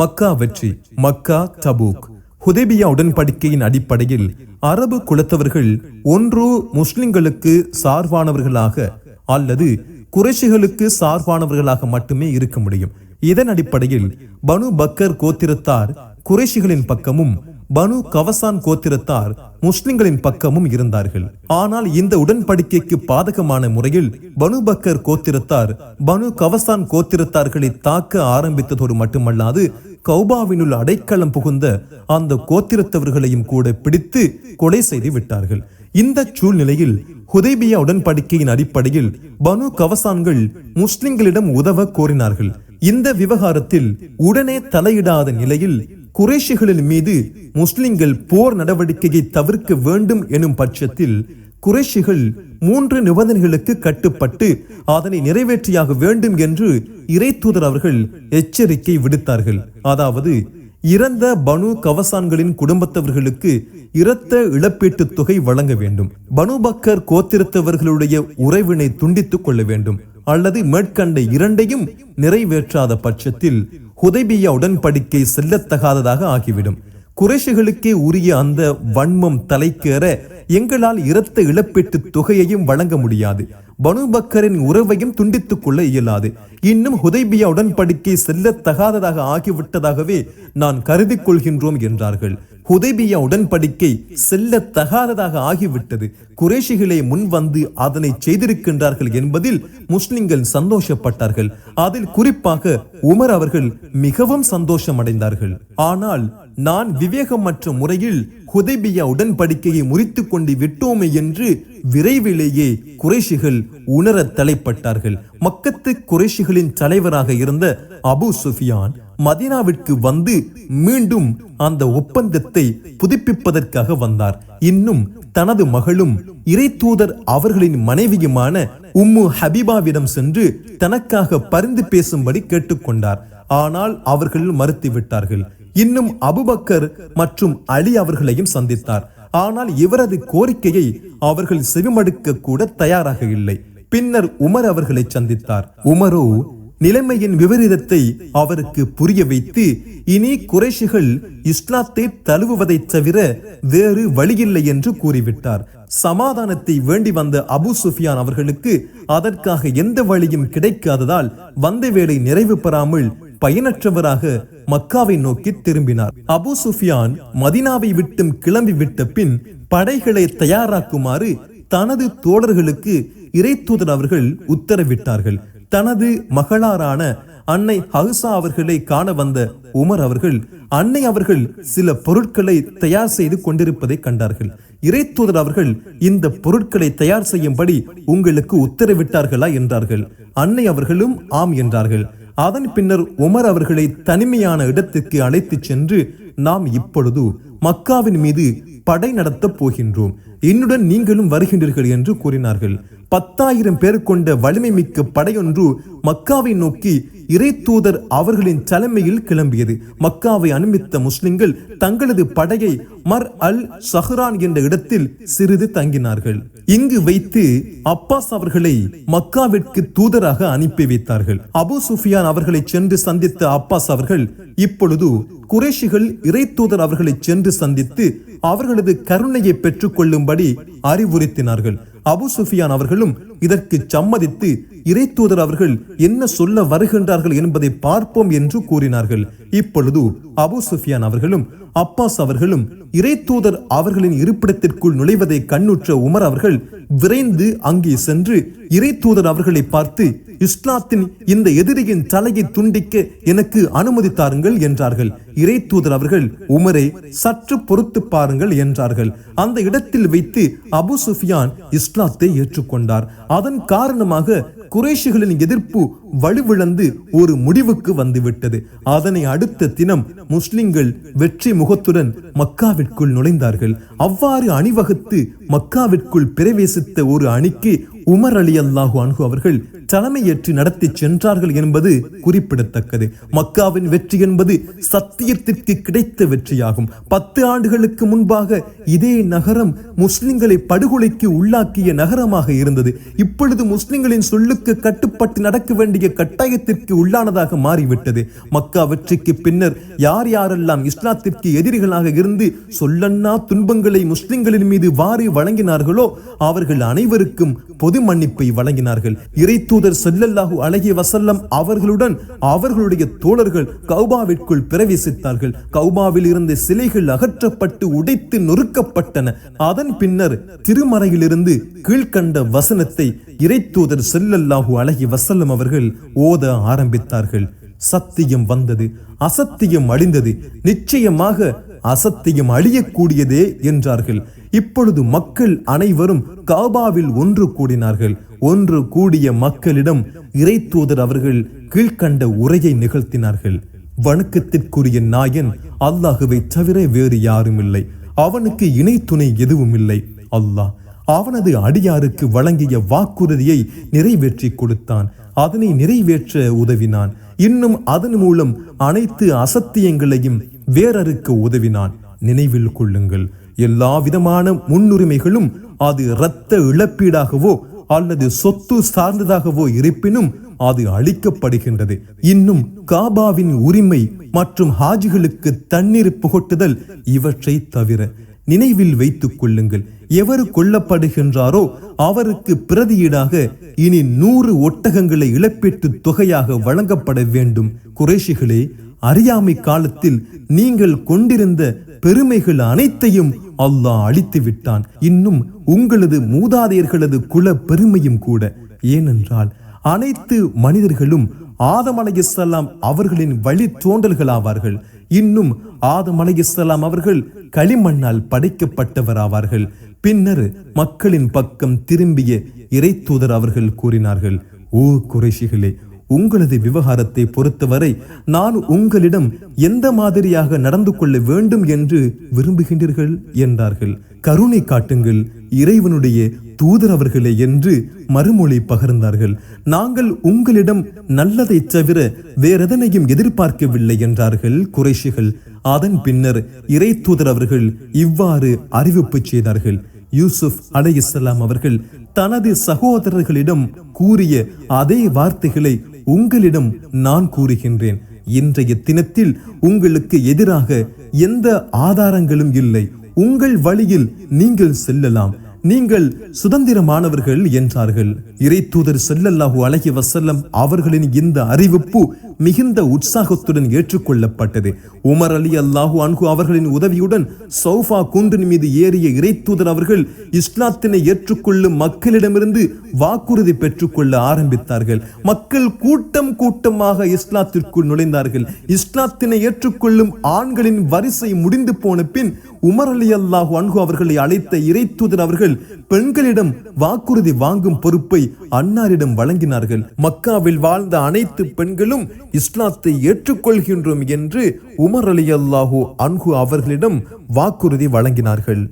மக்கா வெற்றி மக்கா தபூக். ஹுதேபியா உடன்படிக்கையின் அடிப்படையில் அரபு குலத்தவர்கள் ஒன்று முஸ்லிம்களுக்கு சார்பானவர்களாக அல்லது குறைஷிகளுக்கு சார்பானவர்களாக மட்டுமே இருக்க முடியும். இதன் அடிப்படையில் பனு பக்கர் கோத்திரத்தார் குறைஷிகளின் பக்கமும் பனு கவசான் கோத்திரத்தார் முஸ்லிம்களின் பக்கமும் இருந்தார்கள். ஆனால் இந்த உடன்படிக்கைக்கு பாதகமான முறையில் பனு பக்கர் கோத்திரத்தார் பனு கவசான் கோத்திரத்தார்களை தாக்க ஆரம்பித்ததோடு மட்டுமல்லாது கௌபாவினுள் அடைக்கலம் புகுந்த அந்த கோத்திரத்தவர்களையும் கூட பிடித்து கொலை செய்து விட்டார்கள். இந்த சூழ்நிலையில் ஹுதைபியா உடன்படிக்கையின் அடிப்படையில் பனு கவசான்கள் முஸ்லிம்களிடம் உதவ கோரினார்கள். இந்த விவகாரத்தில் உடனே தலையிடாத நிலையில் குறைஷிகளின் மீது முஸ்லிம்கள் போர் நடவடிக்கையை தவிர்க்க வேண்டும் எனும் பட்சத்தில் குறைஷிகள் மூன்று நிபந்தனைகளுக்கு கட்டுப்பட்டு அதனை நிறைவேற்றியாக வேண்டும் என்று இறை தூதர் அவர்கள் எச்சரிக்கை விடுத்தார்கள். அதாவது இறந்த பனு கவசான்களின் குடும்பத்தவர்களுக்கு இரத்த இழப்பீட்டுத் தொகை வழங்க வேண்டும். பனு பக்கர் கோத்திரத்தவர்களுடைய உறவினை துண்டித்துக் கொள்ள வேண்டும். அல்லது மேற்கண்ட இரண்டையும் நிறைவேற்றாத பட்சத்தில் ஹுதைபியா உடன்படிக்கை செல்லத்தகாததாக ஆகிவிடும். குறைஷிகளுக்கே உரிய அந்த வன்மம் தலைக்கேற எங்களால் இரத்த இழப்பீட்டு தொகையையும் வழங்க முடியாது. பனு பக்கரின் உறவையும் துண்டித்துக் கொள்ள இயலாது. இன்னும் ஹுதைபியா உடன்படிக்கை செல்லத்தகாததாக ஆகிவிட்டதாகவே நான் கருதி கொள்கின்றோம் என்றார்கள். ஹுதைபியா உடன்படிக்கை செல்லத்தகாததாக ஆகிவிட்டது. குறைஷிகளே முன் வந்து அதனை செய்திருக்கின்றார்கள் என்பதில் முஸ்லிம்கள் சந்தோஷப்பட்டார்கள். அதில் குறிப்பாக உமர் அவர்கள் மிகவும் சந்தோஷம் அடைந்தார்கள் ஆனால் நான் விவேகமற்ற முறையில் ஹுதைபியா உடன்படிக்கையை முறித்து கொண்டு விட்டோமே என்று விரைவிலேயே குறைஷிகள் உணர தலைப்பட்டார்கள். மக்கத்து குறைஷிகளின் தலைவராக இருந்த அபு சுஃபியான் மதீனாவிற்கு வந்து மீண்டும் அந்த ஒப்பந்தத்தை புதுப்பிப்பதற்காக வந்தார். இன்னும் தனது மகளும் இறை தூதர் அவர்களின் மனைவியுமான உம்மு ஹபீபாவிடம் சென்று தனக்காக பரிந்து பேசும்படி கேட்டுக்கொண்டார். ஆனால் அவர்கள் மறுத்துவிட்டார்கள். இன்னும் அபுபக்கர் மற்றும் அலி அவர்களையும் சந்தித்தார். ஆனால் இவரது கோரிக்கையை அவர்கள் செவிமடுக்க கூட தயாராக இல்லை. பின்னர் உமர் அவர்களை சந்தித்தார். உமரோ நிலைமையின் விபரீதத்தை அவருக்கு புரிய வைத்து இனி குறைஷிகள் இஸ்லாத்தை தழுவுவதை தவிர வேறு வழியில்லை என்று கூறிவிட்டார். சமாதானத்தை வேண்டி வந்த அபு சுஃபியான் அவர்களுக்கு அதற்காக எந்த வழியும் கிடைக்காததால் வந்த வேலை நிறைவு பெறாமல் பயனற்றவராக மக்காவை நோக்கி திரும்பினார். அபு சுஃபியான் மதினாவை விட்டும் கிளம்பி விட்ட பின் படைகளை தயாராக்குமாறு தனது தோழர்களுக்கு இறைத்தூதர் அவர்கள் உத்தரவிட்டார்கள். தனது மகளாரான அன்னை ஹவுசா அவர்களை காண வந்த உமர் அவர்கள் அன்னை அவர்கள் சில பொருட்களை தயார் செய்து கொண்டிருப்பதை கண்டார்கள். இறைத்தூதர் அவர்கள் இந்த பொருட்களை தயார் செய்யும்படி உங்களுக்கு உத்தரவிட்டார்களா? என்றார்கள். அன்னை அவர்களும் ஆம் என்றார்கள். அதன் பின்னர் உமர் அவர்களை தனிமையான இடத்துக்கு அழைத்துச் சென்று நாம் இப்பொழுது மக்காவின் மீது படை நடத்தப் போகின்றோம். என்னுடன் நீங்களும் வருகின்றீர்கள் என்று கூறினார்கள். பத்தாயிரம் பேர் கொண்ட வலிமை மிக்க படையொன்று மக்காவை நோக்கி இறை தூதர் அவர்களின் தலைமையில் கிளம்பியது. மக்காவை அனுமதித்த முஸ்லிம்கள் தங்களது படையை மர் அல் சஹ்ரான் என்ற இடத்தில் சிறிது தங்கினார்கள். இங்கு வைத்து அப்பாஸ் அவர்களை மக்காவிற்கு தூதராக அனுப்பி வைத்தார்கள். அபு சுஃபியான் அவர்களை சென்று சந்தித்த அப்பாஸ் அவர்கள் இப்பொழுது குறைஷிகள் இறைத்தூதர் அவர்களை சென்று சந்தித்து அவர்களது கருணையை பெற்றுக் கொள்ளும்படி அறிவுறுத்தினார்கள். அபு சுஃபியான் அவர்களும் இதற்கு சம்மதித்து இறைத்தூதர் அவர்கள் என்ன சொல்ல வருகின்றார்கள் என்பதை பார்ப்போம் என்று கூறினார்கள். இப்பொழுது அபு சுஃபியான் அவர்களும் அப்பாஸ் அவர்களும் இறைத்தூதர் அவர்களின் இருப்பிடத்திற்குள் நுழைவதை கண்ணுற்ற உமர் அவர்கள் விரைந்து அங்கே சென்று இறைத்தூதர் அவர்களை பார்த்து இஸ்லாத்தின் இந்த எதிரியின் தலையை துண்டிக்க எனக்கு அனுமதி தாருங்கள் என்றார்கள். இறை தூதர் அவர்கள் உமரை சற்று பொறுத்து பாருங்கள் என்றார்கள். அந்த இடத்தில் வைத்து அபு சுஃபியான் இஸ்லாத்தை ஏற்றுக்கொண்டார். அதன் காரணமாக குறைஷிகளின் எதிர்ப்பு வலுவிழந்து ஒரு முடிவுக்கு வந்துவிட்டது. அதனை அடுத்த தினம் முஸ்லிம்கள் வெற்றி முகத்துடன் மக்காவிற்குள் நுழைந்தார்கள். அவ்வாறு அணிவகுத்து மக்காவிற்குள் பிரவேசித்த ஒரு அணிக்கு உமர் அலி அல்லாஹு அன்ஹு அவர்கள் தலைமையேற்று நடத்தி சென்றார்கள் என்பது குறிப்பிடத்தக்கது. மக்காவின் வெற்றி என்பது சத்தியத்திற்கு கிடைத்த வெற்றியாகும். பத்து ஆண்டுகளுக்கு முன்பாக இதே நகரம் முஸ்லிம்களை படுகொலைக்கு உள்ளாக்கிய நகரமாக இருந்தது. இப்பொழுது முஸ்லிம்களின் சொல்லுக்கு கட்டுப்பட்டு நடக்க வேண்டிய கட்டாயத்திற்கு உள்ளானதாக மாறிவிட்டது. மக்கா வெற்றிக்கு பின்னர் யார் யாரெல்லாம் இஸ்லாத்திற்கு எதிரிகளாக இருந்து சொல்லன்னா துன்பங்களை முஸ்லிம்களின் மீது வாரி வழங்கினார்களோ அவர்கள் அனைவருக்கும் பொது மன்னிப்பை வழங்கினார்கள். இறை தூதர் செல்லல்லாஹு அழகிய வசல்லம் அவர்களுடன் அவர்களுடைய தோழர்கள் கௌபாவிற்குள் பிரவேசித்தார்கள். கௌபாவில் இருந்த சிலைகள் அகற்றப்பட்டு உடைத்து நொறுக்கப்பட்டன. அதன் பின்னர் திருமறையிலிருந்து கீழ்கண்ட வசனத்தை இறைத்தூதர் தூதர் செல்லல்லாஹு அழகிய வசல்லம் அவர்கள் ஓத ஆரம்பித்தார்கள். சத்தியம் வந்தது. அசத்தியம் அழிந்தது. நிச்சயமாக அசத்தியம் அழியக்கூடியதே என்றார்கள். இப்பொழுது மக்கள் அனைவரும் காபாவில் ஒன்று கூடினார்கள். ஒன்று கூடிய மக்களிடம் இறை தூதர் அவர்கள் கீழ்கண்ட உரையை நிகழ்த்தினார்கள். வணக்கத்திற்குரிய நாயன் அல்லாஹுவை தவிர வேறு யாரும் இல்லை அவனுக்கு இணை துணை எதுவும் இல்லை அல்லாஹ் அவனது அடியாருக்கு வழங்கிய வாக்குறுதியை நிறைவேற்றி கொடுத்தான். அதனை நிறைவேற்ற உதவினான். இன்னும் அதன் மூலம் அனைத்து அசத்தியங்களையும் வேறறுக்க உதவினான். நினைவில் கொள்ளுங்கள் எல்லா விதமான முன்னுரிமைகளும் அது இரத்த இழப்பீடாகவோ அல்லது சொத்து சார்ந்ததாகவோ இருப்பினும் அது அளிக்கப்படுகின்றது. இன்னும் காபாவின் உரிமை மற்றும் ஹாஜிகளுக்கு தண்ணீர் புகட்டுதல் இவற்றை தவிர நினைவில் வைத்துக் கொள்ளுங்கள். எவர் கொல்லப்படுகின்றாரோ அவருக்கு பிரதியீடாக இனி நூறு ஒட்டகங்களை இழப்பீட்டு தொகையாக வழங்கப்பட வேண்டும். குறைஷிகளே அறியாமை காலத்தில் நீங்கள் கொண்டிருந்த பெருமைகள் அனைத்தையும் அல்லாஹ் அழித்து விட்டான் இன்னும் உங்களது மூதாதையர்களது குல பெருமையும் கூட. ஏனென்றால் அனைத்து மனிதர்களும் ஆதம் அலைஹிஸ்ஸலாம் அவர்களின் வழி தோன்றல்களாவார்கள் இன்னும் ஆதம் அலைஹிஸ்ஸலாம் அவர்கள் களிமண்ணால் படைக்கப்பட்டவராவார்கள். பின்னர் மக்களின் பக்கம் திரும்பிய இறை தூதர் அவர்கள் கூறினார்கள் ஓ குறைஷிகளே உங்களது விவகாரத்தை பொறுத்தவரை நான் உங்களிடம் எந்த மாதிரியாக நடந்து கொள்ள வேண்டும் என்று விரும்புகின்றீர்கள் என்றார்கள். கருணை காட்டுங்கள் இறைவனுடைய தூதர் அவர்களே என்று மறுமொழி பகிர்ந்தார்கள். நாங்கள் உங்களிடம் நல்லதை தவிர வேறெதனையும் எதிர்பார்க்கவில்லை என்றார்கள் குறைஷிகள். அதன் பின்னர் இறை தூதர் அவர்கள் இவ்வாறு அறிவிப்பு செய்தார்கள். யூசுப் அலைஹிஸ்ஸலாம் அவர்கள் தனது சகோதரர்களிடம் கூறிய அதே வார்த்தைகளை உங்களிடம் நான் கூறுகின்றேன். இன்றைய தினத்தில் உங்களுக்கு எதிராக எந்த ஆதாரங்களும் இல்லை. உங்கள் வழியில் நீங்கள் செல்லலாம். நீங்கள் சுதந்திரமானவர்கள் என்றார்கள். இறை தூதர் செல்லல்லாஹு அழகி வசல்லம் அவர்களின் இந்த அறிவிப்பு மிகுந்த உற்சாகத்துடன் ஏற்றுக்கொள்ளப்பட்டது. உமர் அலி அல்லாஹு அன்ஹு அவர்களின் உதவியுடன் சௌஃபா குன்றின் மீது ஏறிய இறைத்தூதர் அவர்கள் இஸ்லாத்தினை ஏற்றுக்கொள்ளும் மக்களிடமிருந்து வாக்குறுதி பெற்றுக்கொள்ள ஆரம்பித்தார்கள். மக்கள் கூட்டம் கூட்டமாக இஸ்லாத்திற்குள் நுழைந்தார்கள். இஸ்லாத்தினை ஏற்றுக்கொள்ளும் ஆண்களின் வரிசை முடிந்து போன பின் உமர் அலி அல்லாஹு அன்ஹு அவர்களை அழைத்த இறைத்தூதர் அவர்கள் பெண்களிடம் வாக்குறுதி வாங்கும் பொறுப்பை அன்னாரிடம் வழங்கினார்கள். மக்காவில் வாழ்ந்த அனைத்து பெண்களும் இஸ்லாத்தை ஏற்றுக்கொள்கின்றோம் என்று உமர் அலி அல்லாஹூ அன்ஹு அவர்களிடம் வாக்குறுதி வழங்கினார்கள்.